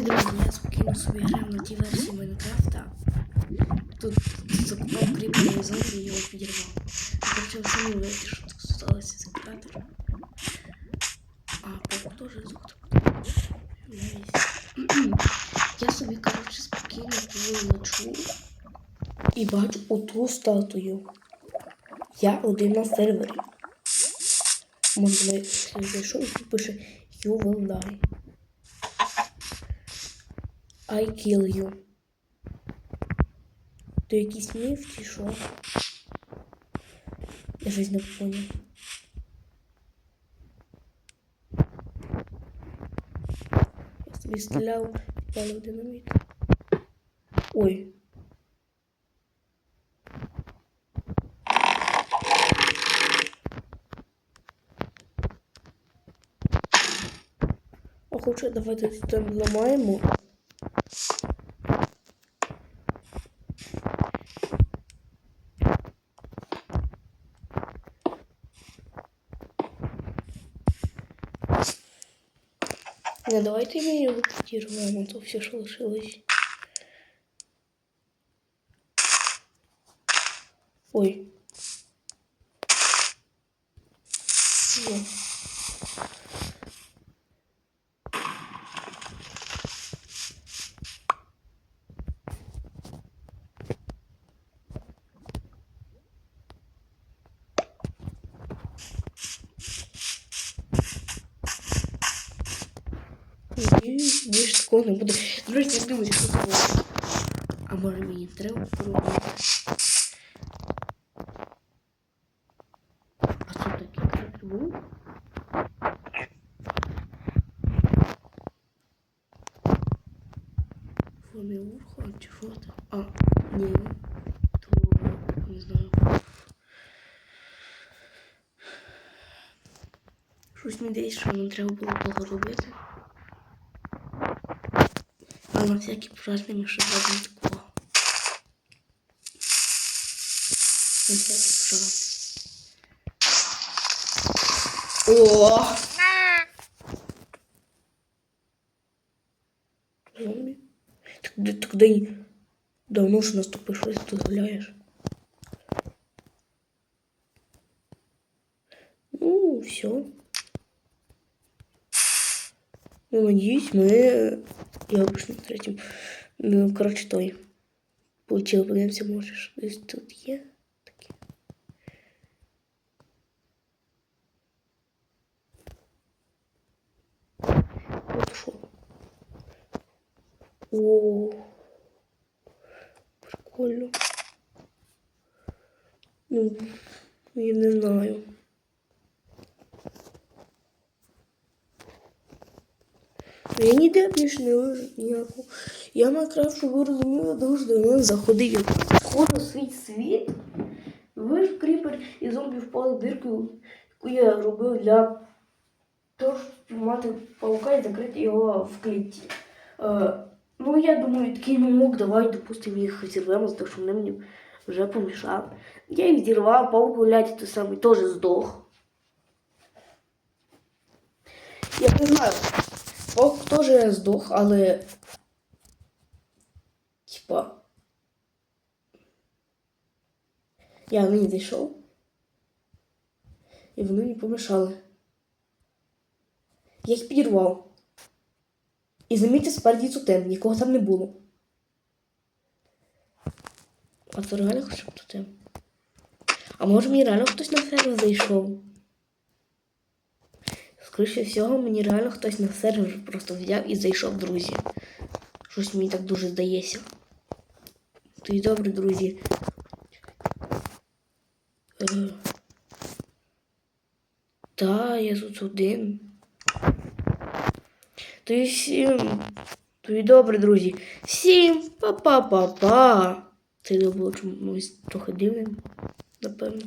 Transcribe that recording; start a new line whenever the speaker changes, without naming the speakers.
Привіт, друзі, я спокійно собі грав на тій версії Майнкрафта. Тут закупав кріплений зомбі і його підірвав. Ви самі уявите, що тут сталося з оператором. А, паук теж звук Я собі, короче, спокійно коли лечу і бачу оту статую. Я один на сервері. Можна зайшов і пише You will die. I kill you. То якийсь міф чи що? Я щось не понял. Я собі стріляв, палив динаміт. Ой. А хоче давайте там ламаємо. Не, давайте ми його підірвемо, то все, що лишилось. Ой. Ні, більше такого не буде. Друзі, думаю, що це було. А може мені треба пробувати. А це такий крик був? Фоміурха чи що це? А, ні. То не знаю. Щось мені десь, що нам треба було робити. але всякі пожежні мішки зробили такого. На всякий пожарний. О! Зомби? Так, ты тогда и давно уже нас тут пришлось, ты гуляешь. Ну, все. Ну, надеюсь, мы Я обычно на третьем. Ну, короче, той. Получил, подивимося, можеш. Десь тут є таке. От що. О, прикольно. Ну, я не знаю. Я ніде більше не вижу ніяку. Я Майнкрафт, щоб ви розуміли, дуже давно заходив. Входу свій світ, вижив кріпер і зомбі впали в дирку, яку я робив для того, щоб мати паука і закрити його в клітці. Е, ну, я думаю, такий мамок, давай, допустимо, їх зірвемо, тому що вони мені вже помішали. Я їх зірвав, паук, блядь, той самий теж здох. Я не знаю. Паук теж здох, але. Типа. Я в неї зайшов. І вони мені помішали. Я їх підірвав. І замітьте спереді тотем, нікого там не було. А це реально хоча б тотем. А може мені реально хтось на сервер зайшов? Скоріше всього, мені реально хтось на сервер просто взяв і зайшов, друзі. Щось мені так дуже здається. То й добре, друзі. Е, Та, я тут один. То й всім. То й добре, друзі. Всім па-па-па-па. Це було чомусь трохи дивним, напевно.